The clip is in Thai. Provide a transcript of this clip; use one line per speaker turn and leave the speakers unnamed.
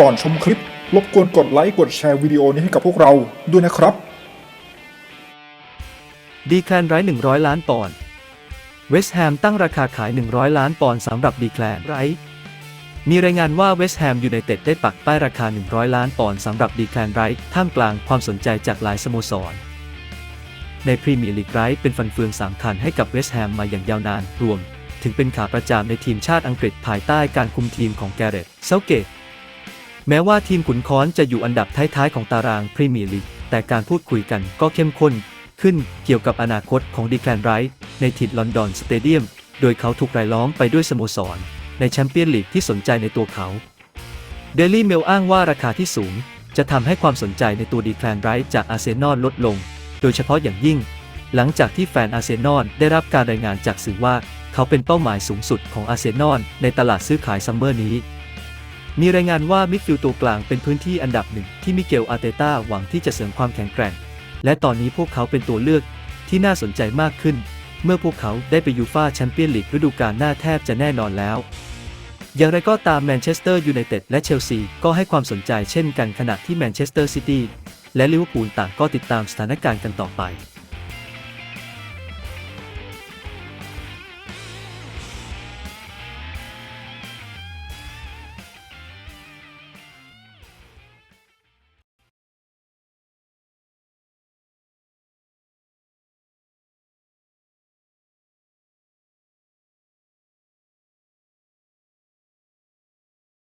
ก่อนชมคลิป รบกวนกดไลค์กดแชร์วิดีโอนี้ให้กับพวกเราด้วยนะครับ
ดีแคลนไร้100 ล้านปอนด์เวสต์แฮมตั้งราคาขาย 100 ล้านปอนด์สำหรับดีแคลนไร้มีรายงานว่าเวสต์แฮมยูไนเต็ดได้ปักป้ายราคา 100 ล้านปอนด์สำหรับดีแคลนไร้ท่ามกลางความสนใจจากหลายสโมสร ในพรีเมียร์ลีกไร้เป็นฟันเฟืองสำคัญให้กับเวสต์แฮมมาอย่างยาวนานรวม ถึงเป็นขาประจำในทีมชาติอังกฤษภายใต้การคุมทีมของแกเรตเซาเกต แม้ว่าทีมขุนค้อนจะอยู่อันดับท้ายๆของตารางพรีเมียร์ลีก แต่การพูดคุยกันก็เข้มข้น ขึ้นเกี่ยวกับอนาคตของดีแคลนไรท์ในถิ่นลอนดอนสเตเดียม โดยเขาถูกรายล้อมไปด้วยสโมสร ในแชมเปี้ยนลีกที่สนใจในตัวเขาเดลี่เมลอ้างว่าราคาที่สูง จะทำให้ความสนใจในตัวดีแคลนไรท์จากอาร์เซนอลลดลง โดยเฉพาะอย่างยิ่ง หลังจากที่แฟนอาร์เซนอลได้รับการรายงานจากสื่อว่า เขาเป็นเป้าหมายสูงสุดของอาร์เซนอลในตลาดซื้อขายซัมเมอร์นี้ มีรายงานว่ามิดฟิลด์ตัวกลางเป็นพื้นที่อันดับหนึ่งที่มิเกลอาร์เตต้าหวังที่จะเสริมความแข็งแกร่ง และตอนนี้พวกเขาเป็นตัวเลือกที่น่าสนใจมากขึ้น เมื่อพวกเขาได้ไปยูฟาแชมเปี้ยนลีกฤดูกาลหน้าแทบจะแน่นอนแล้ว อย่างไรก็ตามแมนเชสเตอร์ยูไนเต็ดและเชลซีก็ให้ความสนใจเช่นกันขณะที่แมนเชสเตอร์ซิตี้และลิเวอร์พูลต่างก็ติดตามสถานการณ์กันต่อไป